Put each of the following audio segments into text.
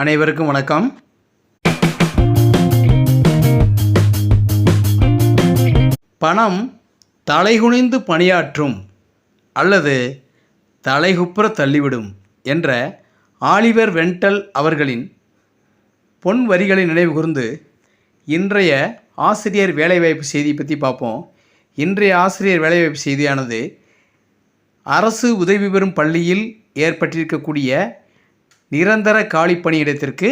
அனைவருக்கும் வணக்கம். பணம் தலைகுனிந்து பணியாற்றும் அல்லது தலைகுப்புற தள்ளிவிடும் என்ற ஆலிவர் வென்டல் அவர்களின் பொன் வரிகளை நினைவு கூர்ந்து இன்றைய ஆசிரியர் வேலைவாய்ப்பு செய்தியை பற்றி பார்ப்போம். இன்றைய ஆசிரியர் வேலைவாய்ப்பு செய்தியானது அரசு உதவி பெறும் பள்ளியில் ஏற்பட்டிருக்கக்கூடிய நிரந்தர காலி பணியிடத்திற்கு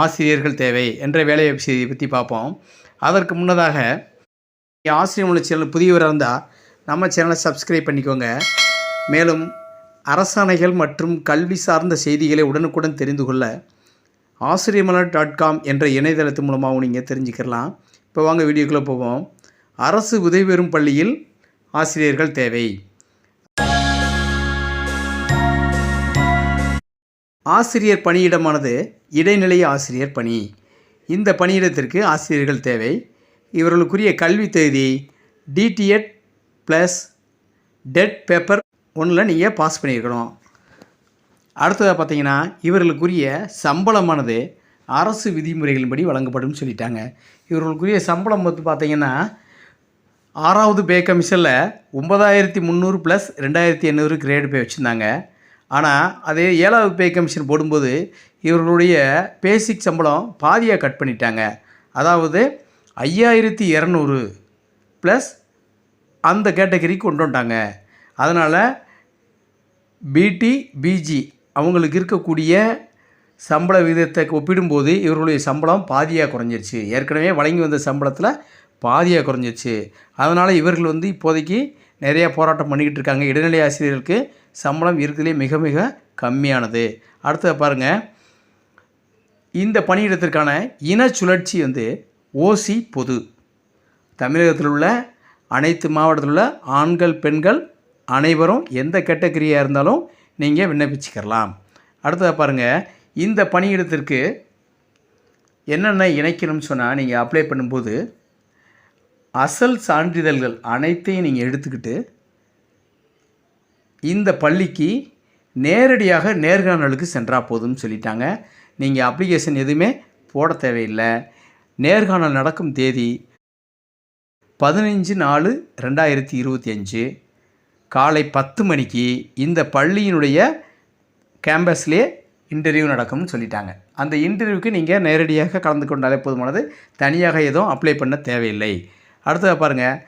ஆசிரியர்கள் தேவை என்ற வேலைவாய்ப்பு செய்தியை பற்றி பார்ப்போம். அதற்கு முன்னதாக ஆசிரியர் மொழி சேனல் புதியவராக இருந்தால் நம்ம சேனலை சப்ஸ்கிரைப் பண்ணிக்கோங்க. மேலும் அரசாணைகள் மற்றும் கல்வி சார்ந்த செய்திகளை உடனுக்குடன் தெரிந்து கொள்ள ஆசிரியமலர் டாட் காம் என்ற இணையதளத்து மூலமாகவும் நீங்கள் தெரிஞ்சுக்கலாம். இப்போ வாங்க வீடியோக்குள்ளே போவோம். அரசு உதவி பெறும் பள்ளியில் ஆசிரியர்கள் தேவை. ஆசிரியர் பணியிடமானது இடைநிலை ஆசிரியர் பணி. இந்த பணியிடத்திற்கு ஆசிரியர்கள் தேவை. இவர்களுக்குரிய கல்வி தகுதி டிடிஎட் ப்ளஸ் டெட் பேப்பர் ஒன்றில் நீங்கள் பாஸ் பண்ணியிருக்கணும். அடுத்ததாக பார்த்தீங்கன்னா இவர்களுக்குரிய சம்பளமானது அரசு விதிமுறைகளின்படி வழங்கப்படும் சொல்லிட்டாங்க. இவர்களுக்குரிய சம்பளம் வந்து பார்த்தீங்கன்னா ஆறாவது பே கமிஷனில் ஒன்பதாயிரத்தி முந்நூறு ப்ளஸ் ரெண்டாயிரத்தி எண்ணூறு கிரேடு பே வச்சுருந்தாங்க. ஆனால் அதே ஏழாவது பே கமிஷன் போடும்போது இவர்களுடைய பேசிக் சம்பளம் பாதியாக கட் பண்ணிட்டாங்க. அதாவது ஐயாயிரத்தி இரநூறு ப்ளஸ் அந்த கேட்டகரி கொண்டு வந்துட்டாங்க. அதனால் பிடி பிஜி அவங்களுக்கு இருக்கக்கூடிய சம்பள விகிதத்தை ஒப்பிடும்போது இவர்களுடைய சம்பளம் பாதியாக குறைஞ்சிருச்சு. ஏற்கனவே வழங்கி வந்த சம்பளத்தில் பாதியாக குறைஞ்சிருச்சு. அதனால் இவர்கள் வந்து இப்போதைக்கு நிறைய போராட்டம் பண்ணிக்கிட்டு இருக்காங்க. இடைநிலை ஆசிரியர்களுக்கு சம்பளம் இருக்கிறதுலே மிக மிக கம்மியானது. அடுத்தது பாருங்கள் இந்த பணியிடத்திற்கான இன சுழற்சி வந்து ஓசி பொது. தமிழகத்தில் உள்ள அனைத்து மாவட்டத்தில் உள்ள ஆண்கள் பெண்கள் அனைவரும் எந்த கேட்டகரியாக இருந்தாலும் நீங்கள் விண்ணப்பிச்சுக்கலாம். அடுத்ததாக பாருங்கள் இந்த பணியிடத்திற்கு என்னென்ன இணைக்கணும்னு சொன்னால் நீங்கள் அப்ளை பண்ணும்போது அசல் சான்றிதழ்கள் அனைத்தையும் நீங்கள் எடுத்துக்கிட்டு இந்த பள்ளிக்கு நேரடியாக நேர்காணலுக்கு சென்றால் போதும்னு சொல்லிட்டாங்க. நீங்கள் அப்ளிகேஷன் எதுவுமே போட தேவையில்லை. நேர்காணல் நடக்கும் தேதி பதினஞ்சு நாலு ரெண்டாயிரத்தி இருபத்தி அஞ்சு. காலை பத்து மணிக்கு இந்த பள்ளியினுடைய கேம்பஸ்லேயே இன்டர்வியூ நடக்கும்னு சொல்லிட்டாங்க. அந்த இன்டர்வியூக்கு நீங்கள் நேரடியாக கலந்து கொண்டாலே போதுமானது. தனியாக எதுவும் அப்ளை பண்ண தேவையில்லை. அடுத்தது பாருங்கள்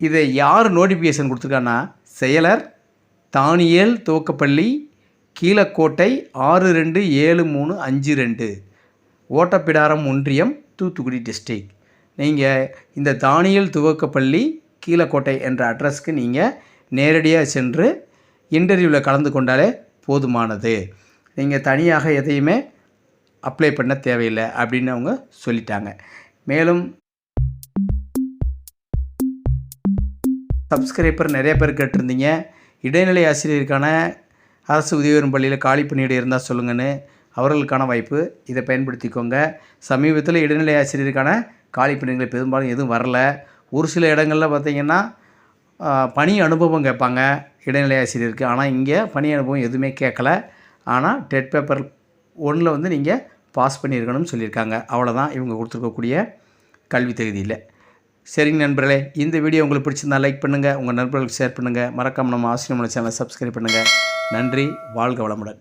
இதை யார் நோட்டிஃபிகேஷன் கொடுத்துருக்கான்னா செயலர் தானியல் துவக்கப்பள்ளி கீழக்கோட்டை ஆறு ரெண்டு ஏழு மூணு அஞ்சு ரெண்டு. ஓட்டப்பிடாரம் ஒன்றியம் தூத்துக்குடி டிஸ்ட்ரிக் நீங்கள் இந்த தானியல் துவக்கப்பள்ளி கீழக்கோட்டை என்ற அட்ரஸ்க்கு நீங்கள் நேரடியாக சென்று இன்டர்வியூவில் கலந்து கொண்டாலே போதுமானது. நீங்கள் தனியாக எதையுமே அப்ளை பண்ண தேவையில்லை அப்படின்னு அவங்க சொல்லிட்டாங்க. மேலும் சப்ஸ்கிரைபர் நிறைய பேர் கேட்டிருந்தீங்க. இடைநிலை ஆசிரியருக்கான அரசு உதவி பள்ளியில் காலி பணியிடம் இருந்தால் சொல்லுங்கன்னு அவர்களுக்கான வாய்ப்பு. இதை பயன்படுத்திக்கோங்க. சமீபத்தில் இடைநிலை ஆசிரியருக்கான காலி பணிகள் பெரும்பாலும் எதுவும் வரல. ஒரு சில இடங்களில் பார்த்திங்கன்னா பணி அனுபவம் கேட்பாங்க இடைநிலை ஆசிரியருக்கு. ஆனால் இங்கே பணி அனுபவம் எதுவுமே கேட்கல. ஆனால் டெட் பேப்பர் ஒன்றில் வந்து நீங்கள் பாஸ் பண்ணியிருக்கணும்னு சொல்லியிருக்காங்க. அவ்வளோதான் இவங்க கொடுத்துருக்கக்கூடிய கல்வி தகுதியில். சரிங்க நண்பர்களே இந்த வீடியோ உங்களுக்கு பிடிச்சிருந்தா லைக் பண்ணுங்கள் உங்கள் நண்பர்களுக்கு ஷேர் பண்ணுங்கள் மறக்காமல் நம்ம ஆசிரியமான சேனலை சப்ஸ்கிரைப் பண்ணுங்கள் நன்றி வாழ்க வளமுடன்.